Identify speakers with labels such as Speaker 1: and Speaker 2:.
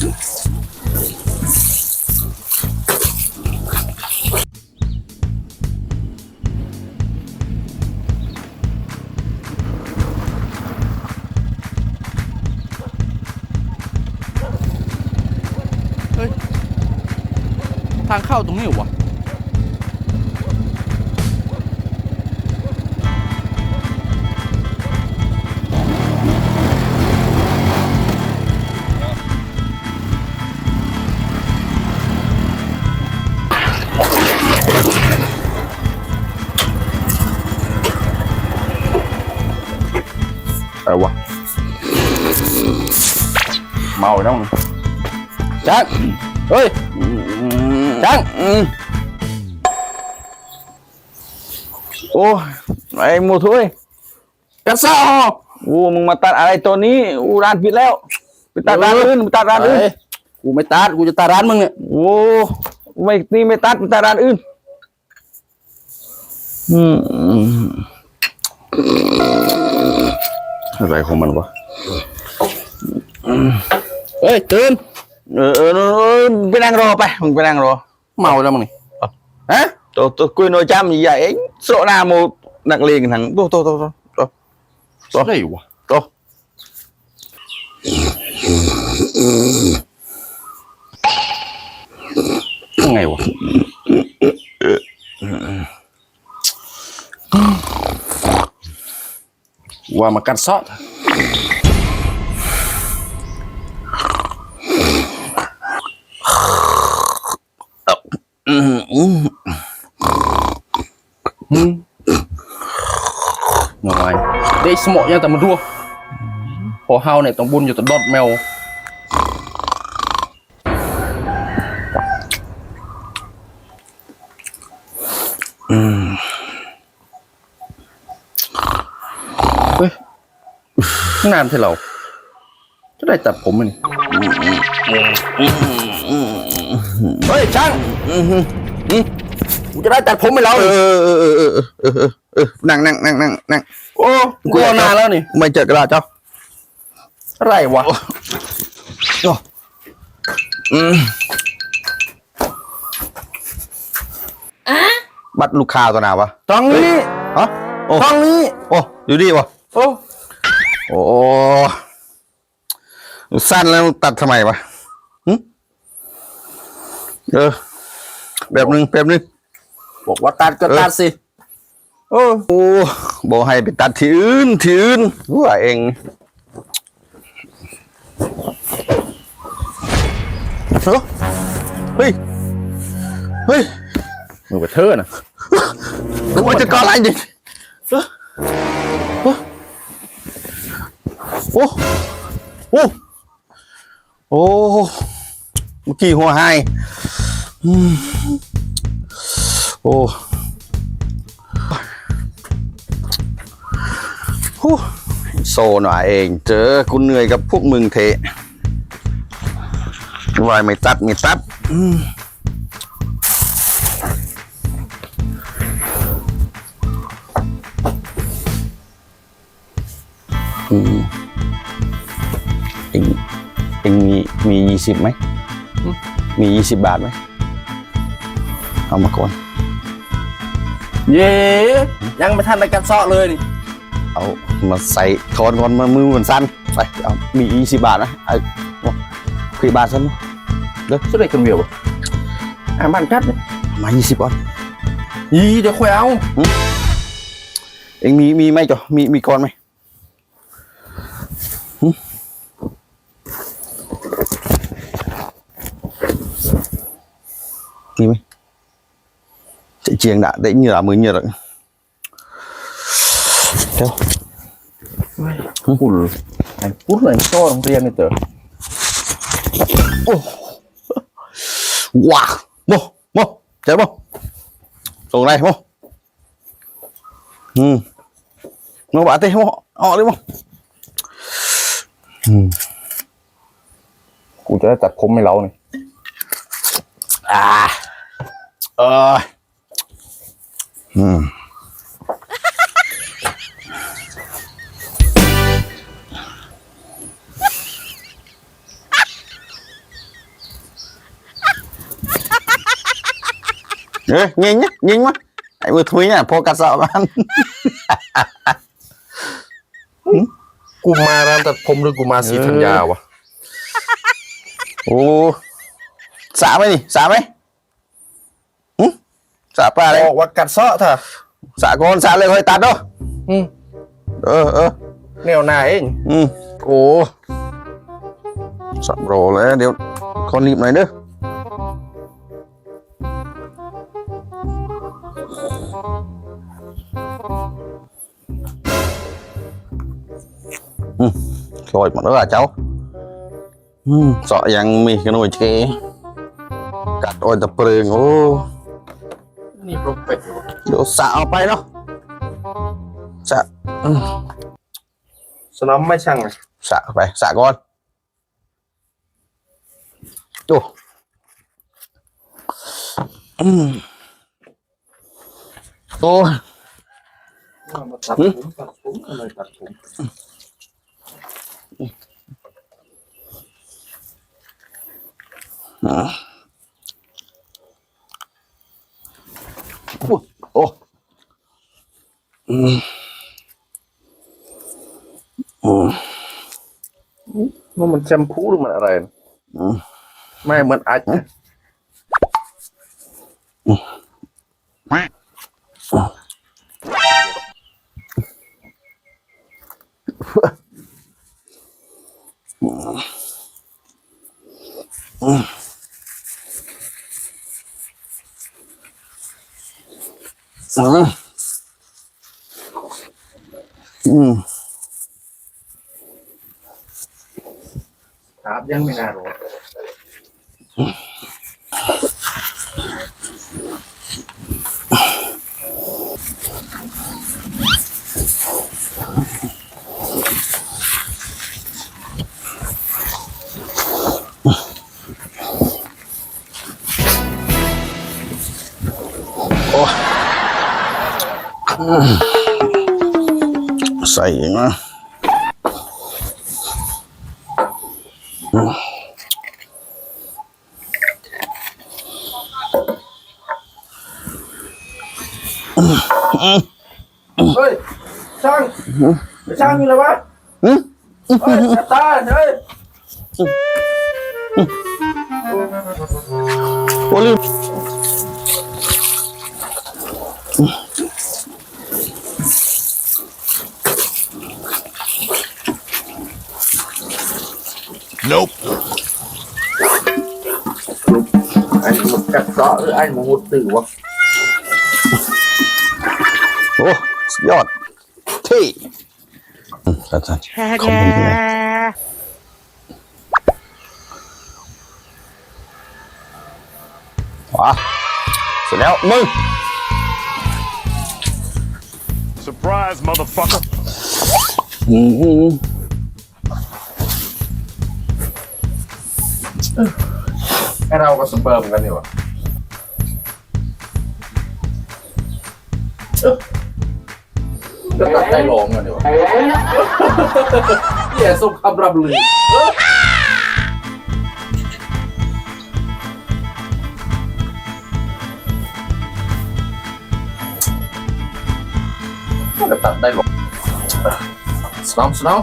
Speaker 1: 哎，他靠东西我、啊。 เมา
Speaker 2: แล้วมึง
Speaker 1: จังเฮ้ยจัง
Speaker 2: โอ้ไอ้หมูทุย
Speaker 1: กระซ่อ
Speaker 2: โอ้มึงมาตัดอะไรตัวนี้อูร้านปิดแล้วไปตัดร้านอื่นไปตัดร้านอื่น
Speaker 1: เฮ้ยกูไม่ตัดกูจะตัดร้านมึงเนี่ย
Speaker 2: โอ้ไม่นี่ไม่ตัดไปตัดร้านอื่นอืมอะไรของมันวะ
Speaker 1: เฮ้ยตื่น
Speaker 2: เออเออเออไปนั่งรอไปมึงไปนั่งรอ
Speaker 1: เมาแล้วมึงนี่ฮะ
Speaker 2: ตัวตัวกุยโนจำใหญ่เองโซนาโมนักเลงทั้งตัวตัวตัวตัวตัว
Speaker 1: ตัวอะไรวะ
Speaker 2: ตัว
Speaker 1: ยังไงวะว่ามากัดซอสอืมยังไงได้ ตดอดแมวเฮ้ยนานที่เราจะได้ตัดผมมันเฮ้ยช่าง กูจะได้ตัดผมให้เรา
Speaker 2: เออเออเออเออเออเออนั่งนั่งนั่งนั่งนั่ง
Speaker 1: โอ้กูรอนานแล้วนี่
Speaker 2: ไม่เจอกระดาษเจ้า
Speaker 1: อะไรวะ
Speaker 2: อืมบัตรลูกค้าตัวไหนวะ
Speaker 1: ตรงนี้
Speaker 2: ฮะโอ้
Speaker 1: ตรงนี้
Speaker 2: โอ้อยู่ดีวะ
Speaker 1: โอ้
Speaker 2: โอ้สั้นแล้วตัดทำไมวะหึเออ แบบนึงแบบนึง
Speaker 1: บอกว่าตัดก็ตัดสิ
Speaker 2: โอ้โอ้บอกให้ไปตัดที่อื่นที่อื่นว่าเองเฮ้ย เฮ้ยเฮ้ย
Speaker 1: มือไปเธอน่ะ
Speaker 2: กูว่าจะก่ออะไรดิเอ้อโอ้โอ้โอ้โอ้เมื่อกี้หัวหายอืม โอ้โอ้โซหน่อยเอง เจอกูเหนื่อยกับพวกมึงเทะวายไม่ตัดไม่ตัดอืมเองเองมีมียี่สิบไหม มียี่สิบบาทไหม เอามาก่อน
Speaker 1: เย้ยังไม่ทันได้กัดเซาะเลยนี่
Speaker 2: เอามาใส่ทอนก่อนมามือมันสั้นไปเอามียี่สิบบาทนะไอ้คุยบาทสั้นมั้ย
Speaker 1: จะได้กันเวียวอะอ่าบ้านกัดเนี่ย
Speaker 2: มายี่สิบก่อน
Speaker 1: ยี่เดี๋ยวค่อยเอา
Speaker 2: เองมีมีไหมจ๊ะมีมีก่อนไหมหึมีไหม จะเจียง đã để như là mới như rồi theo
Speaker 1: ปุ่นไอ้ปุ่นเลยโซ่โรงเรียนนี่เต๋อ
Speaker 2: wow mô mô chạy mô xuống đây mô ừ mô bạn tê mô họ đi mô
Speaker 1: กูจะได้ตัดผมให้เราเนี่ย
Speaker 2: à ờ ừ Ê, nhanh nhá, nhanh quá. Hãy vừa thui nha, po cắt sợ bạn.
Speaker 1: กูมาร้านตัดผมหรือกูมาสีธัญญาวะ
Speaker 2: Ồ. Xả mấy đi, xả mấy. สะปลาเลย
Speaker 1: บอกว่ากัดเซาะเถอะ
Speaker 2: สะก่อนสะเลยค่อยตัดเนาะ
Speaker 1: อืม
Speaker 2: เออเออ
Speaker 1: แนวหน้าเอง
Speaker 2: อืมโอ้สับโรเลยเดี๋ยวขอหนีบหน่อยเด้ออืมคอยหมดแล้วอะ cháu อืมเสาะยังมีกันหน่อยเชกัดโอ้ยตะเปลืองโอ้
Speaker 1: นี่ปลุกเป็ดอยู่
Speaker 2: เดี๋ยวสะเอาไปเนาะสะอืม
Speaker 1: สนามไม่ช่างเลย
Speaker 2: สะไปสะก่อนดูอืมโอ้ย
Speaker 1: ตัดผมตัดผมอะไรตัดผม
Speaker 2: โอ้โอ้อืมอืม
Speaker 1: ว่ามันแชมพูหรือมันอะไรไม่เหมือนอัดนะ
Speaker 2: อืม อืม
Speaker 1: ครับยังไม่น่ารู้
Speaker 2: ใส่อีกนะ
Speaker 1: เฮ้ยช่างไปช่างมีอะไรวะ
Speaker 2: อืม
Speaker 1: เฮ้ยตาเฮ้ย
Speaker 2: โอ้ลืม
Speaker 1: ไอ้หมดกัดเซาะหรือไอ้หมูตื่อวะ
Speaker 2: โอ้สุดยอดที่อืมสั้นๆคอมเมนต์ด้วยว้าเสร็จแล้วมึง
Speaker 3: Surprise, motherfucker.
Speaker 2: อืม
Speaker 1: ไอ้เราก็สเปิร์มกันนี่วะเอ้อก็ตัดใจลองกันนี่วะเหี้ยสมคำรับลือก็ตัดได้หรอกสนองสนอง